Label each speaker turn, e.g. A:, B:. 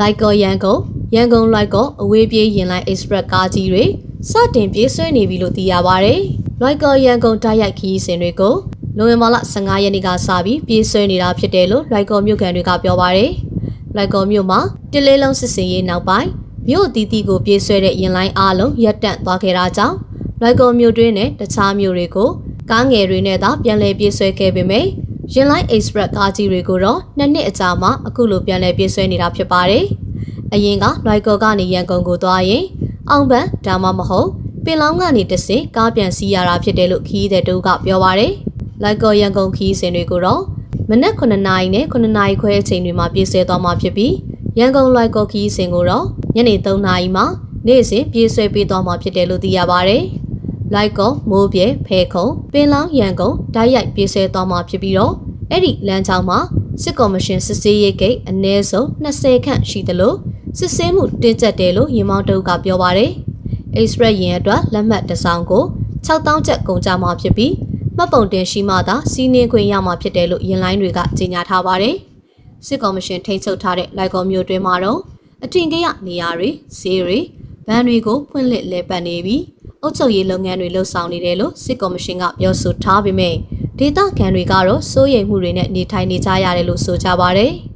A: လိုက်ကောရန်ကုန်ရန်ကုန်လိုက်ကောအဝေးပြေးရင်လိုင်း express ကားကြီးတွေစတင်ပြေးဆွဲနေပြီလို့သိရပါဗျ။လိုက်ကောရန်ကုန်တိုက်ရိုက်ခရီးစဉ်တွေကိုနိုဝင်ဘာလ15ရက်နေ့ကစပြီးပြေးဆွဲနေတာဖြစ်တယ်လို့လိုက်ကောမြို့ခံတွေကပြောပါဗျ။လိုက်ကောမြို့မှာတလေးလုံးစစ်စင်ရေးနောက်ပိုင်းမြို့တီတီကိုပြေးဆွဲတဲ့ရင်လိုင်းအားလုံးရပ်တန့်သွားခဲ့တာကြောင့်လိုက်ကောမြို့တွင်းနဲ့တခြားမြို့တွေကိုကားငယ်တွေနဲ့သာပြန်လည်ပြေးဆွဲခဲ့ပေမယ့် ရင်လိုင်း express ကားကြီးတွေကိုတော့နှစ်နှစ်အကြာမှအခုလိုပြန်လည်ပြေးဆွဲနေတာဖြစ်ပါတယ်။အရင်ကလွိုက်ကော်ကနေရန်ကုန်ကိုသွားရင်အောင်ပန်းဒါမှမဟုတ်ပင်လောင်းကနေတဆင့်ကားပြန်စီးရတာဖြစ်တယ်လို့ခီးတဲ့တူကပြောပါတယ်။လွိုက်ကော်ရန်ကုန်ခီးစဉ်တွေကိုတော့မနက်9နာရီနဲ့9နာရီခွဲအချိန်တွေမှာပြေးဆွဲသွားမှာဖြစ်ပြီးရန်ကုန်လွိုက်ကော်ခီးစဉ်ကိုတော့ညနေ3နာရီမှာနေ့စဉ်ပြေးဆွဲပေးသွားမှာဖြစ်တယ်လို့သိရပါတယ်။ လိုက်ကုံမိုးပြဲဖဲခုံပင်လောင်းရန်ကုန်ဓာတ်ရိုက်ပြေးဆွဲသွားမှာဖြစ်ပြီးတော့အဲ့ဒီလမ်းကြောင်းမှာစစ်ကော်မရှင်စစ်ဆေးရေးဂိတ်အနည်းဆုံး20ခန့်ရှိသလိုစစ်ဆေးမှုတင်းကျပ်တယ်လို့ရင်မောင်းတုပ်ကပြောပါတယ်။ Express ရင်အတွက်လက်မှတ်တစ်စောင်ကို6000ကျပ်ကုန်ကြမှာဖြစ်ပြီးမှတ်ပုံတင်ရှိမှသာစီးနင်းခွင့်ရမှာဖြစ်တယ်လို့ရင်လိုင်းတွေကကြေညာထားပါတယ်။စစ်ကော်မရှင်ထိန်းချုပ်ထားတဲ့လိုက်ကော်မျိုးတွင်းမှာတော့အထင်ကရနေရာတွေဈေးတွေဗန်းတွေကိုဖွင့်လှစ်လဲပတ်နေပြီး အုပ်ချုပ်ရေးလုပ်ငန်းတွေလှုပ်ဆောင်နေတယ်လို့စစ်ကော်မရှင်ကပြောဆိုထားပေမဲ့ဒေသခံတွေကတော့စိုးရိမ်မှုတွေနဲ့နေထိုင်နေကြရတယ်လို့ဆိုကြပါဗျ။